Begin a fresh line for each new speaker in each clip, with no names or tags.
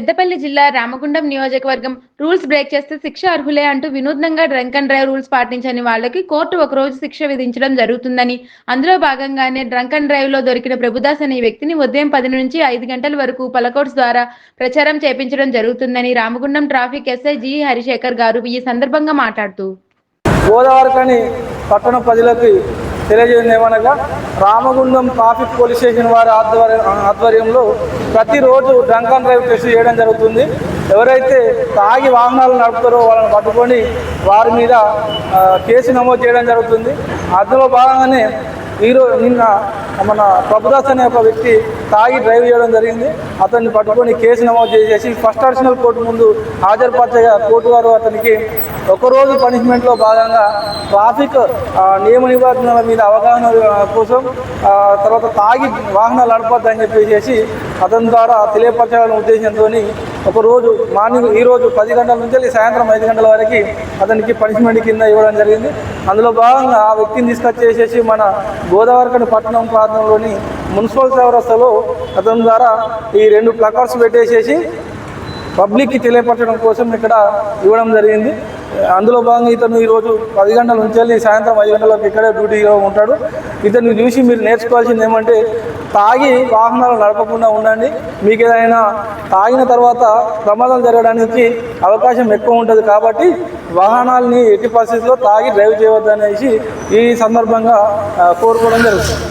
పెద్దపల్లి జిల్లా రామగుండం నియోజకవర్గం rules break చేస్తే శిక్ష అర్హులే అంటూ వినూత్నంగా డ్రంక్ అండ్ డ్రైవ్ రూల్స్ పాటించని వాళ్ళకి కోర్టు ఒక రోజు శిక్ష విధించడం జరుగుతుందని. అందులో భాగంగానే డ్రంక్ అండ్ డ్రైవ్లో దొరికిన ప్రభుదాస్ అనే వ్యక్తిని ఉదయం పది నుంచి ఐదు గంటల వరకు పలకోట్స్ ద్వారా ప్రచారం చేపించడం జరుగుతుందని Ramagundam traffic SI G Harishekhar garu ఈ సందర్భంగా మాట్లాడుతూ.
పట్టణ ప్రజలకి తెలియజేయడం ఏమనగా రామగుండం ట్రాఫిక్ పోలీస్ స్టేషన్ వారి ఆధ్వర్యం ఆధ్వర్యంలో ప్రతిరోజు డ్రంక్ అండ్ డ్రైవ్ టెస్ట్ చేయడం జరుగుతుంది. ఎవరైతే తాగి వాహనాలు నడుపుతారో వాళ్ళని పట్టుకొని వారి మీద కేసు నమోదు చేయడం జరుగుతుంది. అందులో భాగంగానే ఈరోజు నిన్న మన ప్రభుదాస్ అనే ఒక వ్యక్తి తాగి డ్రైవ్ చేయడం జరిగింది. అతన్ని పట్టుకొని కేసు నమోదు చేసేసి ఫస్ట్ అడిషనల్ కోర్టు ముందు హాజరుపరచగా కోర్టు వారు అతనికి ఒకరోజు పనిష్మెంట్లో భాగంగా ట్రాఫిక్ నియమ నిబంధనల మీద అవగాహన కోసం తర్వాత తాగి వాహనాలు నడపద్దని చెప్పేసి అతని ద్వారా తెలియపరచాలనే ఉద్దేశంతో ఒకరోజు మార్నింగ్ ఈరోజు పది గంటల నుంచి వెళ్ళి సాయంత్రం ఐదు గంటల వరకు అతనికి పనిష్మెంట్ కింద ఇవ్వడం జరిగింది. అందులో భాగంగా ఆ వ్యక్తిని తీసుకొచ్చేసేసి మన గోదావరికని పట్టణం ప్రాంతంలోని మున్సిపల్ చౌరస్తలో అతని ద్వారా ఈ రెండు ప్లకార్డ్స్ పెట్టేసేసి పబ్లిక్కి తెలియపరచడం కోసం ఇక్కడ ఇవ్వడం జరిగింది. అందులో భాగంగా ఇతను ఈరోజు పది గంటల నుంచి వెళ్ళి సాయంత్రం ఐదు గంటలకు ఇక్కడే డ్యూటీలో ఉంటాడు. ఇతన్ని చూసి మీరు నేర్చుకోవాల్సింది ఏమంటే తాగి వాహనాలు నడపకుండా ఉండండి. మీకు ఏదైనా తాగిన తర్వాత ప్రమాదం జరగడానికి అవకాశం ఎక్కువ ఉంటుంది కాబట్టి వాహనాల్ని ఎట్టి పరిస్థితుల్లో తాగి డ్రైవ్ చేయవద్దు అనేసి ఈ సందర్భంగా కోరుకోవడం జరుగుతుంది.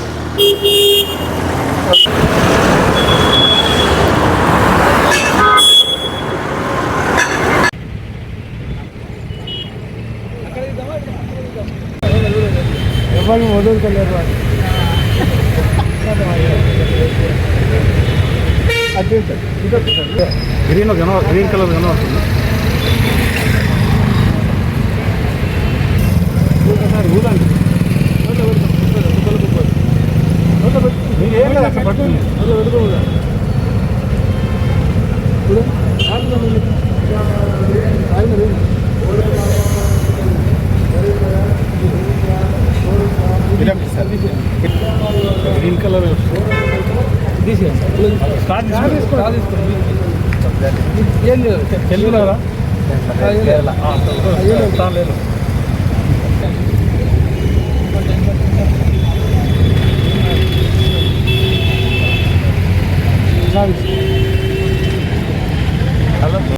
ఎవరు వదులుకోలేరు
గ్రీన్ కన గ్రీన్ కలర్ కనబడుతుంది ఏం లేదు అసలు గ్రీన్ కలర్
ఏం లేదు.
తెలుగులో లేదు.
సార్.